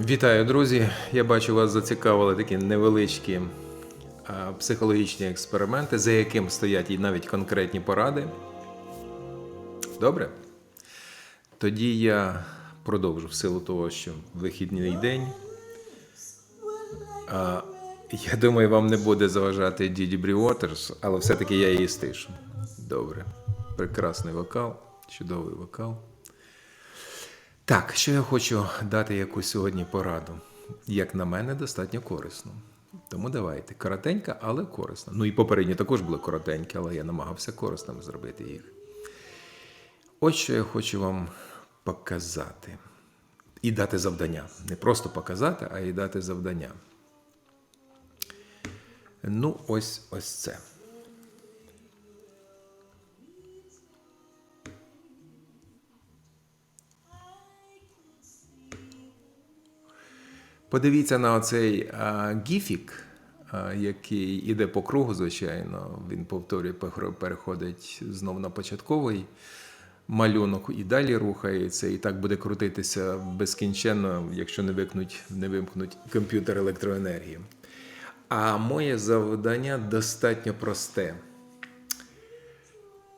Вітаю, друзі! Я бачу, вас зацікавили такі невеличкі психологічні експерименти, за яким стоять і навіть конкретні поради. Добре? Тоді я продовжу в силу того, що вихідний день. Я думаю, вам не буде заважати Діді Бріуотерс, але все-таки я її стишу. Добре. Прекрасний вокал, чудовий вокал. Так, що я хочу дати якусь сьогодні пораду. Як на мене, достатньо корисно. Тому давайте. Коротенька, але корисна. Ну і попередні також були коротенькі, але я намагався корисними зробити їх. Ось що я хочу вам показати. І дати завдання. Не просто показати, а й дати завдання. Ну, ось ось це. Подивіться на оцей а, гіфік, а, який іде по кругу, звичайно. Він повторює, переходить знов на початковий малюнок і далі рухається, і так буде крутитися безкінченно, якщо не вимкнуть, не вимкнуть комп'ютер електроенергії. А моє завдання достатньо просте.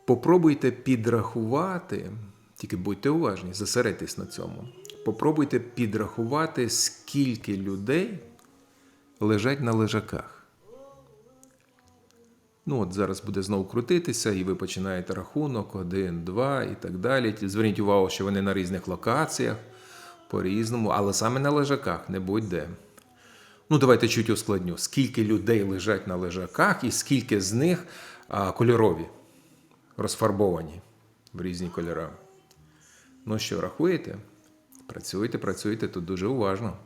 Попробуйте підрахувати, тільки будьте уважні, зосередьтесь на цьому. Попробуйте підрахувати, скільки людей лежать на лежаках. Ну, от зараз буде знову крутитися, і ви починаєте рахунок, один, два і так далі. Зверніть увагу, що вони на різних локаціях, по-різному, але саме на лежаках, не будь-де. Ну, давайте чуть ускладню. Скільки людей лежать на лежаках і скільки з них а, кольорові, розфарбовані в різні кольори. Ну що, рахуєте? Працюйте, працюйте тут дуже уважно,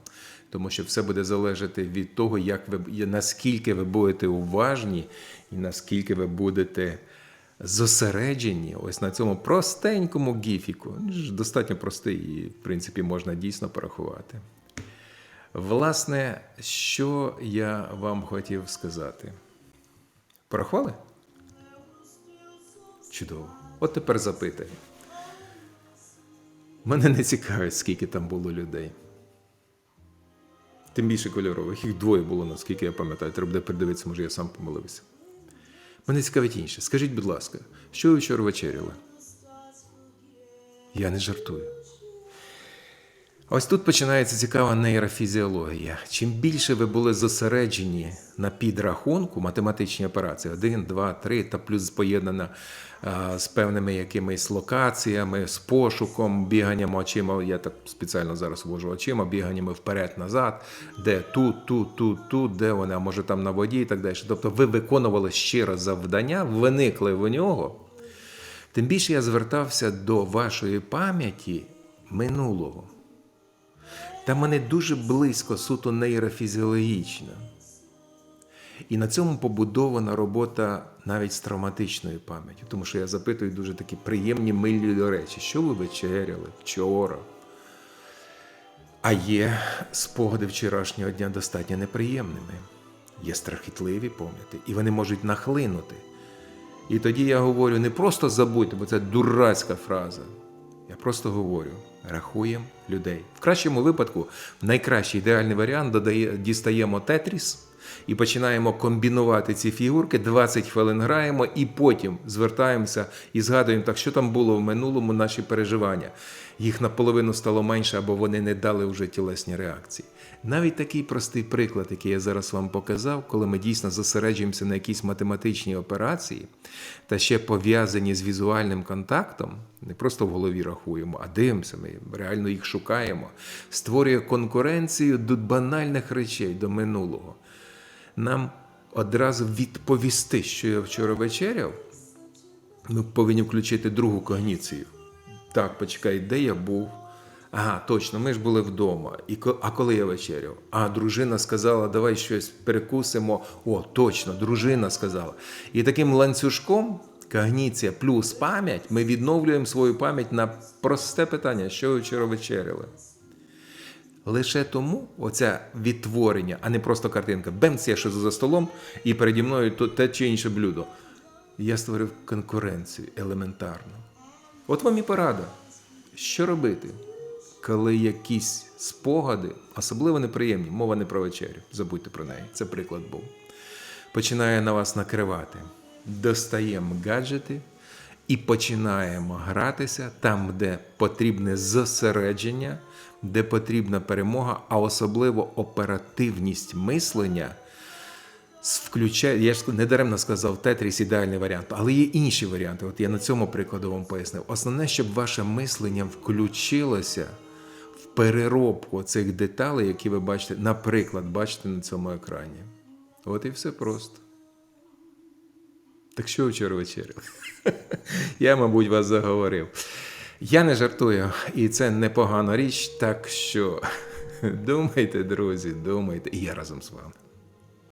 тому що все буде залежати від того, як ви наскільки ви будете уважні і наскільки ви будете зосереджені ось на цьому простенькому гіфіку. Достатньо простий і, в принципі, можна дійсно порахувати. Власне, що я вам хотів сказати? Порахували? Чудово. От тепер запитаю. Мене не цікавить, скільки там було людей. Тим більше кольорових. Їх двоє було, наскільки я пам'ятаю. Треба буде передивитися, може я сам помилився. Мене цікавить інше. Скажіть, будь ласка, що ви вчора вечеряли? Я не жартую. Ось тут починається цікава нейрофізіологія. Чим більше ви були зосереджені на підрахунку, математичні операції 1, 2, 3, та плюс поєднана а, з певними якимись локаціями, з пошуком, біганням очима. Я так спеціально зараз ввожу очима, біганнями вперед-назад, де тут, тут, тут, тут, де вони, а може там на воді і так далі. Тобто ви виконували щиро завдання, виникли в нього. Тим більше я звертався до вашої пам'яті минулого. Та мене дуже близько суто нейрофізіологічно. І на цьому побудована робота навіть з травматичною пам'яттю, тому що я запитую дуже такі приємні милі речі, що ви вечеряли вчора. А є спогади вчорашнього дня достатньо неприємними, є страхітливі пам'яті, і вони можуть нахлинути. І тоді я говорю не просто забудьте, бо це дурацька фраза. Я просто говорю: рахуємо людей. В кращому випадку, найкращий ідеальний варіант додає, дістаємо тетріс і починаємо комбінувати ці фігурки, 20 хвилин граємо, і потім звертаємося і згадуємо, так що там було в минулому наші переживання. Їх наполовину стало менше, або вони не дали вже тілесні реакції. Навіть такий простий приклад, який я зараз вам показав, коли ми дійсно зосереджуємося на якійсь математичній операції, та ще пов'язані з візуальним контактом, не просто в голові рахуємо, а дивимося, ми реально їх шукаємо, створює конкуренцію до банальних речей, до минулого. Нам одразу відповісти, що я вчора вечеряв, ми повинні включити другу когніцію. Так, почекай, де я був? Ага, точно, ми ж були вдома. І а коли я вечеряв? А дружина сказала, давай щось перекусимо. О, точно, дружина сказала. І таким ланцюжком, когніція плюс пам'ять, ми відновлюємо свою пам'ять на просте питання, що ви вчора вечеряли. Лише тому оце відтворення, а не просто картинка. Бемц, я що за столом, і переді мною те чи інше блюдо. Я створив конкуренцію елементарно. От вам і порада. Що робити? коли якісь спогади, особливо неприємні, мова не про вечерю, забудьте про неї, це приклад був. Починає на вас накривати. Достаємо гаджети і починаємо гратися там, де потрібне зосередження, де потрібна перемога, а особливо оперативність мислення. Включає, я ж недаремно сказав Тетріс ідеальний варіант, але є інші варіанти. От я на цьому прикладу вам пояснив. Основне, щоб ваше мислення включилося в переробку цих деталей, які ви бачите, наприклад, бачите на цьому екрані. От і все просто. Так що вчора вечерю? Я, мабуть, вас заговорив. Я не жартую, і це непогана річ, так що думайте, друзі, думайте, і я разом з вами.